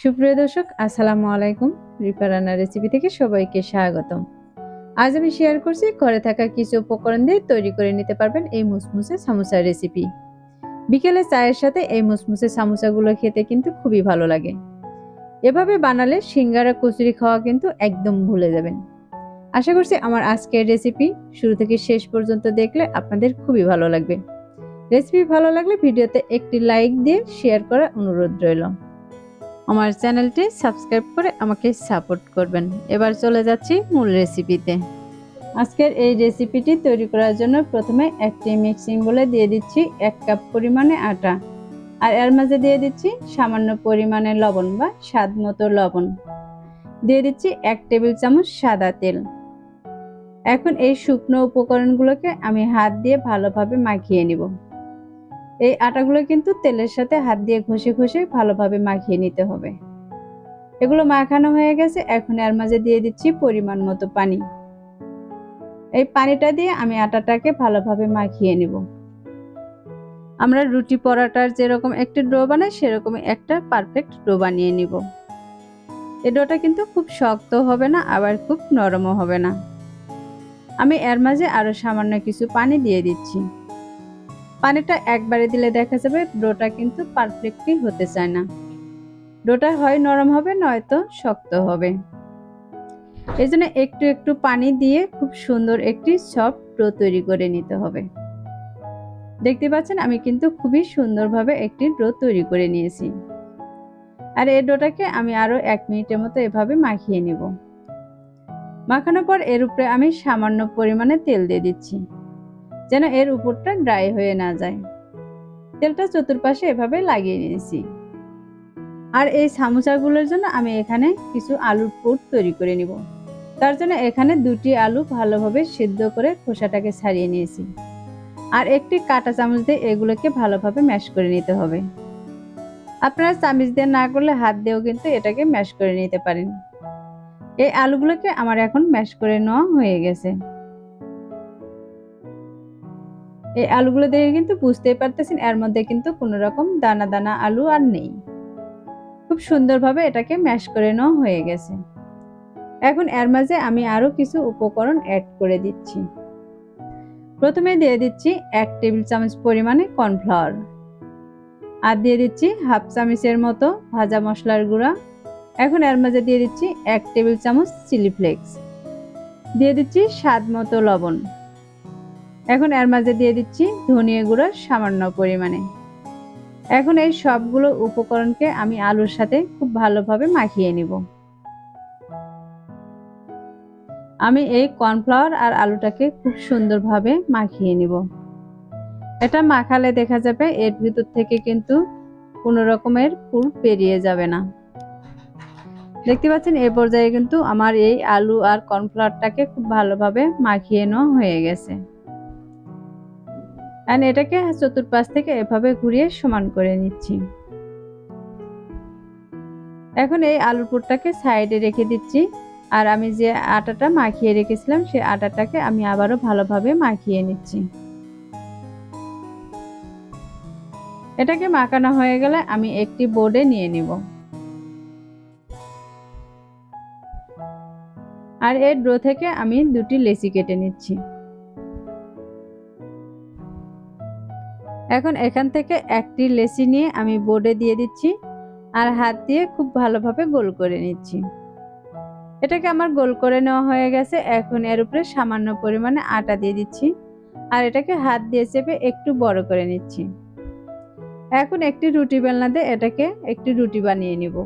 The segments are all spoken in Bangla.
সুপ্রিয় দর্শক, আসসালামু আলাইকুম। রিপা রান্না রেসিপি থেকে সবাইকে স্বাগতম। আজ আমি শেয়ার করছি ঘরে থাকা কিছু উপকরণ দিয়ে তৈরি করে নিতে পারবেন এই মুসমুসে সামোসা রেসিপি বিকেলে চায়ের সাথে এই মুসমুসে সামোসাগুলো খেতে কিন্তু খুবই ভালো লাগে। এভাবে বানালে সিঙ্গারা, কচুরি খাওয়া কিন্তু একদম ভুলে যাবেন। আশা করছি আমার আজকের রেসিপি শুরু থেকে শেষ পর্যন্ত দেখলে আপনাদের খুবই ভালো লাগবে। রেসিপি ভালো লাগলে ভিডিওতে একটি লাইক দিয়ে শেয়ার করার অনুরোধ রইল। আমার চ্যানেলটি সাবস্ক্রাইব করে আমাকে সাপোর্ট করবেন। এবার চলে যাচ্ছি মূল রেসিপিতে আজকের এই রেসিপিটি তৈরি করার জন্য প্রথমে একটি মিক্সিং বলে দিয়ে দিচ্ছি এক কাপ পরিমাণে আটা। আর এর মাঝে দিয়ে দিচ্ছি সামান্য পরিমাণে লবণ বা স্বাদ মতো লবণ। দিয়ে দিচ্ছি এক টেবিল চামচ সাদা তেল। এখন এই শুকনো উপকরণগুলোকে আমি হাত দিয়ে ভালোভাবে মাখিয়ে নিব। এই আটাগুলো কিন্তু তেলের সাথে হাত দিয়ে ঘষে ঘষে ভালোভাবে মাখিয়ে নিতে হবে। এগুলো মাখানো হয়ে গেছে, এখন এর মাঝে দিয়ে দিচ্ছি পরিমাণ মতো পানি। এই পানিটা দিয়ে আমি আটাটাকে ভালোভাবে মাখিয়ে নিব। আমরা রুটি পরাটার যেরকম একটি ডো বানাই সেরকম একটা পারফেক্ট ডো বানিয়ে নিব। এই ডোটা কিন্তু খুব শক্ত হবে না, আবার খুব নরমও হবে না। আমি এর মাঝে আরও সামান্য কিছু পানি দিয়ে দিচ্ছি। পানিটা একবারে দিলে দেখা যাবে ডোটা কিন্তু পারফেক্টলি হতে চায় না। ডোটা হয় নরম হবে, নয়তো শক্ত হবে। এই জন্য একটু একটু পানি দিয়ে খুব সুন্দর একটি সফট ডো তৈরি করে নিতে হবে। দেখতে পাচ্ছেন, আমি কিন্তু খুবই সুন্দরভাবে একটি ডো তৈরি করে নিয়েছি। আর এই ডোটাকে আমি আরও এক মিনিটের মতো এভাবে মাখিয়ে নিব। মাখানোর পর এর উপরে আমি সামান্য পরিমাণে তেল দিয়ে দিচ্ছি। যেন এর উপরটা ড্রাই হয়ে না যায়। তেলটা চতুর্পাশে এভাবে লাগিয়ে নিয়েছি। আর এই সামোসাগুলোর জন্য আমি এখানে কিছু আলুর পুর তৈরি করে নিব। তার জন্য এখানে দুটি আলু ভালোভাবে সিদ্ধ করে খোসাটাকে ছাড়িয়ে নিয়েছি। আর একটি কাটা চামচ দিয়ে এগুলোকে ভালোভাবে ম্যাশ করে নিতে হবে। আপনারা চামচ দিয়ে না করলে হাত দিয়েও কিন্তু এটাকে ম্যাশ করে নিতে পারেন। এই আলুগুলোকে আমার এখন ম্যাশ করে নেওয়া হয়ে গেছে। এই আলুগুলো দেখে কিন্তু বুঝতেই পারতেছেন, এর মধ্যে কিন্তু কোনো রকম দানা দানা আলু আর নেই। খুব সুন্দরভাবে এটাকে ম্যাশ করে নেওয়া হয়ে গেছে। এখন এর মাঝে আমি আরও কিছু উপকরণ অ্যাড করে দিচ্ছি। প্রথমে দিয়ে দিচ্ছি এক টেবিল চামচ পরিমাণে কর্নফ্লাওয়ার। আর দিয়ে দিচ্ছি হাফ চামচের মতো ভাজা মশলার গুঁড়া। এখন এর মাঝে দিয়ে দিচ্ছি এক টেবিল চামচ চিলি ফ্লেক্স। দিয়ে দিচ্ছি স্বাদ মতো লবণ। এখন এর মাঝে দিয়ে দিচ্ছি ধনিয়া গুঁড়ো সামান্য পরিমাণে। এখন এই সবগুলো উপকরণকে আমি আলুর সাথে খুব ভালোভাবে মাখিয়ে নিব। আমি এই কর্নফ্লাওয়ার আর আলুটাকে খুব সুন্দরভাবে মাখিয়ে নিব। এটা মাখালে দেখা যাবে এর ভিতর থেকে কিন্তু কোনো রকমের ফুল বেরিয়ে যাবে না। দেখতে পাচ্ছেন, এ পর্যায়ে কিন্তু আমার এই আলু আর কর্নফ্লাওয়ারটাকে খুব ভালোভাবে মাখিয়ে নেওয়া হয়ে গেছে। অ্যান্ড এটাকে চতুর্পাশ থেকে এভাবে ঘুরিয়ে সমান করে নিচ্ছি। এখন এই আলুর পুরটাকে সাইডে রেখে দিচ্ছি। আর আমি যে আটাটা মাখিয়ে রেখেছিলাম, সেই আটাটাকে আমি আবারও ভালোভাবে মাখিয়ে নিচ্ছি। এটাকে মাখানো হয়ে গেলে আমি একটি বোর্ডে নিয়ে নিব। আর এর ড্রো থেকে আমি দুটি লেচি কেটে নিচ্ছি। এখন এখান থেকে একটি লেসি নিয়ে আমি বোর্ডে দিয়ে দিচ্ছি আর হাত দিয়ে খুব ভালোভাবে গোল করে নিচ্ছি। এটাকে আমার গোল করে নেওয়া হয়ে গেছে। এখন এর উপরে সামান্য পরিমাণে আটা দিয়ে দিচ্ছি আর এটাকে হাত দিয়ে চেপে একটু বড় করে নিচ্ছি। এখন একটি রুটি বেলনা দিয়ে এটাকে একটি রুটি বানিয়ে নিব।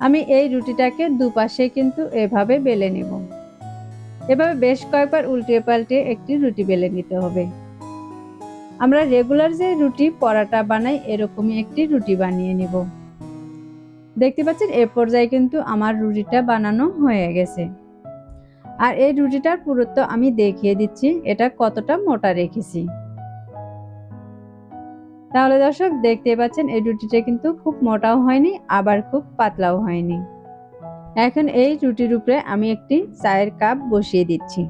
আমি এই রুটিটাকে দুপাশে কিন্তু এভাবে বেলে নিব। এভাবে বেশ কয়েকবার উল্টিয়ে পাল্টে একটি রুটি বেলে নিতে হবে। আমরা রেগুলার যে রুটি পরাটা বানাই, এরকমই একটি রুটি বানিয়ে নিব। দেখতে পাচ্ছেন, এ পর্যায়ে কিন্তু আমার রুটিটা বানানো হয়ে গেছে। আর এই রুটিটার পুরুত্ব আমি দেখিয়ে দিচ্ছি, এটা কতটা মোটা রেখেছি। তাহলে দর্শক, দেখতে পাচ্ছেন, এই রুটিটা কিন্তু খুব মোটাও হয়নি, আবার খুব পাতলাও হয়নি। এখন এই রুটির উপরে আমি একটি চায়ের কাপ বসিয়ে দিচ্ছি।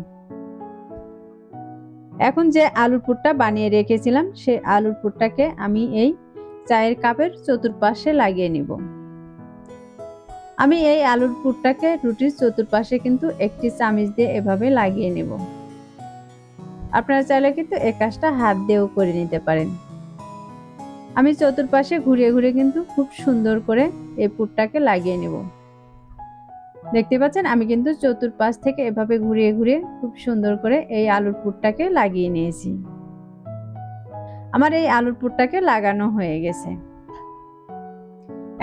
এখন যে আলুর পুরটা বানিয়ে রেখেছিলাম সেই আলুর পুরটাকে আমি এই চায়ের কাপের চতুর্পাশে লাগিয়ে নিব। আমি এই আলুর পুরটাকে রুটির চতুর্পাশে কিন্তু একটি চামিচ দিয়ে এভাবে লাগিয়ে নেব। আপনারা চাইলে কিন্তু এ কাজটা হাত দিয়েও করে নিতে পারেন। আমি চতুর্পাশে ঘুরিয়ে ঘুরিয়ে কিন্তু খুব সুন্দর করে এই পুরটাকে লাগিয়ে নেব। দেখতে পাচ্ছেন, আমি কিন্তু চতুর্পাশ থেকে এভাবে ঘুরিয়ে ঘুরিয়ে খুব সুন্দর করে এই আলুর পুরটাকে লাগিয়ে নিয়েছি। আমার এই আলুর পুরটাকে লাগানো হয়ে গেছে।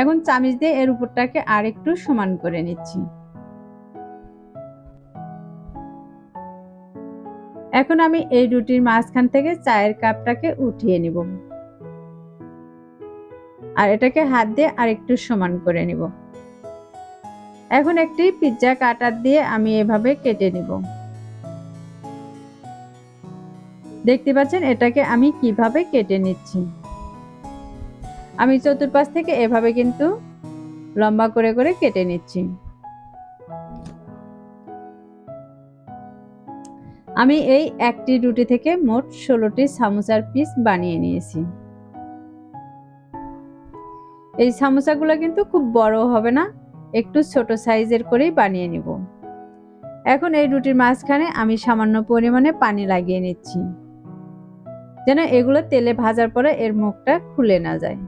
এখন চামিচ দিয়ে এর উপরটাকে আর একটু সমান করে নিচ্ছি। এখন আমি এই রুটির মাঝখান থেকে চায়ের কাপটাকে উঠিয়ে নিব। আর এটাকে হাত দিয়ে আর একটু সমান করে নিব। এখন একটি পিৎজা কাটার দিয়ে আমি এভাবে কেটে নিব। দেখতে পাচ্ছেন, এটাকে আমি কীভাবে কেটে নিচ্ছি? আমি চতুর্পাশ থেকে এভাবে কিন্তু লম্বা করে করে কেটে নিচ্ছি। আমি এই একটি রুটি থেকে মোট ষোলোটি সামোসার পিস বানিয়ে নিয়েছি। এই সামোসাগুলো কিন্তু খুব বড় হবে না একটু ছোট সাইজের করেই বানিয়ে নিব। এখন এই রুটির মাঝখানে আমি সামান্য পরিমাণে পানি লাগিয়ে নিচ্ছি। যেন এগুলো তেলে ভাজার পরে এর মুখটা খুলে না যায়।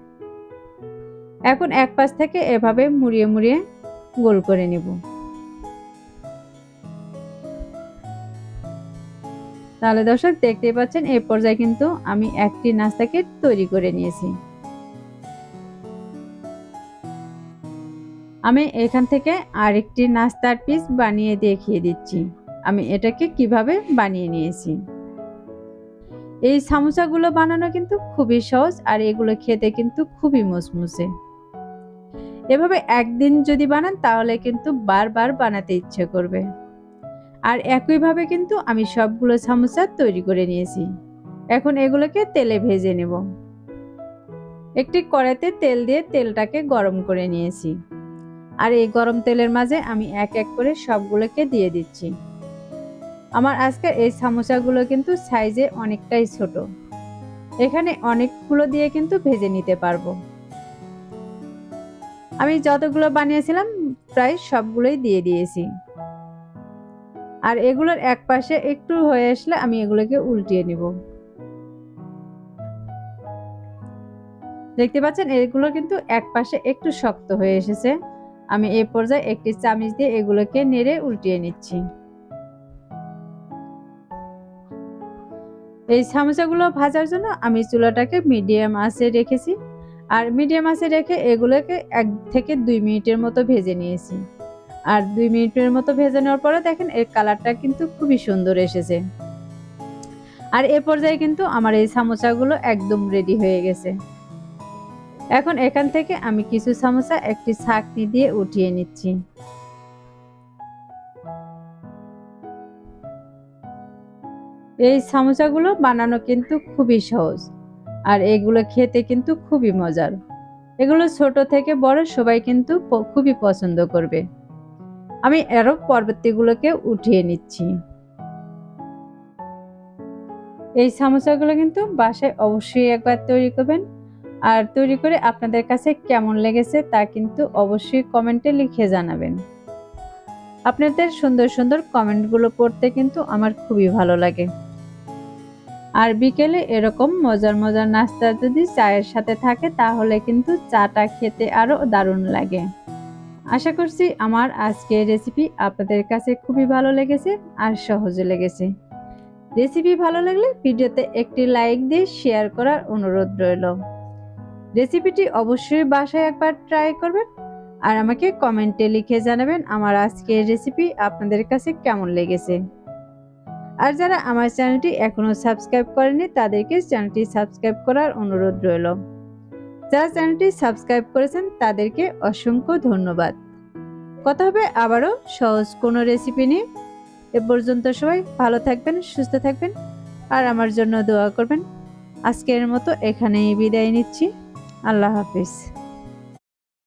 এখন এক পাশ থেকে এভাবে মুড়িয়ে মুড়িয়ে গোল করে নিব। তাহলে দর্শক, দেখতেই পাচ্ছেন এই পর্যায়ে কিন্তু আমি একটি নাস্তাকে তৈরি করে নিয়েছি। আমি এখান থেকে আরেকটি নাস্তার পিস বানিয়ে দেখিয়ে দিচ্ছি। আমি এটাকে কীভাবে বানিয়ে নিয়েছি। এই সামোসাগুলো বানানো কিন্তু খুবই সহজ আর এগুলো খেতে কিন্তু খুবই মুসমুসে। এভাবে একদিন যদি বানান, তাহলে কিন্তু বারবার বানাতে ইচ্ছে করবে। আর একইভাবে কিন্তু আমি সবগুলো সামোসা তৈরি করে নিয়েছি। এখন এগুলোকে তেলে ভেজে নেব। একটি কড়াইতে তেল দিয়ে তেলটাকে গরম করে নিয়েছি। আর এই গরম তেলের মাঝে আমি এক এক করে সবগুলোকে দিয়ে দিচ্ছি। আমার আজকের এই সামোসাগুলো কিন্তু সাইজে অনেকটাই ছোট। এখানে অনেকগুলো দিয়ে কিন্তু ভেজে নিতে পারব। আমি যতগুলো বানিয়েছিলাম, প্রায় সবগুলোই দিয়ে দিয়েছি। আর এগুলোর এক পাশে একটু হয়ে আসলে আমি এগুলোকে উল্টিয়ে নিব। দেখতে পাচ্ছেন, এগুলো কিন্তু এক পাশে একটু শক্ত হয়ে এসেছে। আমি এ পর্যায়ে একটি চামিচ দিয়ে এগুলোকে নেড়ে উল্টিয়ে নিচ্ছি। এই সামোসাগুলো ভাজার জন্য আমি চুলাটাকে মিডিয়াম আঁচে রেখেছি আর মিডিয়াম আঁচে রেখে এগুলোকে এক থেকে দুই মিনিটের মতো ভেজে নিয়েছি। আর দুই মিনিটের মতো ভেজে নেওয়ার পরে দেখেন এর কালারটা কিন্তু খুবই সুন্দর এসেছে। আর এ পর্যায়ে কিন্তু আমার এই সামোসাগুলো একদম রেডি হয়ে গেছে। এখন এখান থেকে আমি কিছু সামোসা, একটি ছাকনি দিয়ে উঠিয়ে নিচ্ছি। এই সামোসাগুলো বানানো কিন্তু খুবই সহজ, আর এগুলো খেতে কিন্তু খুবই মজার। এগুলো ছোট থেকে বড় সবাই কিন্তু খুবই পছন্দ করবে। আমি আরও পরবর্তীগুলোকে উঠিয়ে নিচ্ছি। এই সামোসাগুলো কিন্তু বাসায় অবশ্যই একবার তৈরি করবেন। আর তৈরি করে আপনাদের কাছে কেমন লেগেছে তা কিন্তু অবশ্যই কমেন্টে লিখে জানাবেন। আপনাদের সুন্দর সুন্দর কমেন্টগুলো পড়তে কিন্তু আমার খুবই ভালো লাগে। আর বিকেলে এরকম মজার মজার নাস্তা যদি চায়ের সাথে থাকে তাহলে কিন্তু চাটা খেতে আরও দারুণ লাগে। আশা করছি আমার আজকের রেসিপি আপনাদের কাছে খুবই ভালো লেগেছে আর সহজে লেগেছে। রেসিপি ভালো লাগলে ভিডিওতে একটি লাইক দিয়ে শেয়ার করার অনুরোধ রইল। রেসিপিটি অবশ্যই বাসায় একবার ট্রাই করবেন আর আমাকে কমেন্টে লিখে জানাবেন আমার আজকের রেসিপি আপনাদের কাছে কেমন লেগেছে। আর যারা আমার চ্যানেলটি এখনও সাবস্ক্রাইব করেনি তাদেরকে চ্যানেলটি সাবস্ক্রাইব করার অনুরোধ রইল। যারা চ্যানেলটি সাবস্ক্রাইব করেছেন, তাদেরকে অসংখ্য ধন্যবাদ। কথা হবে আবারও সহজ কোনো রেসিপি নিয়ে। এ পর্যন্ত সবাই ভালো থাকবেন, সুস্থ থাকবেন আর আমার জন্য দোয়া করবেন। আজকের মতো এখানেই বিদায় নিচ্ছি। আল্লাহ হাফিজ।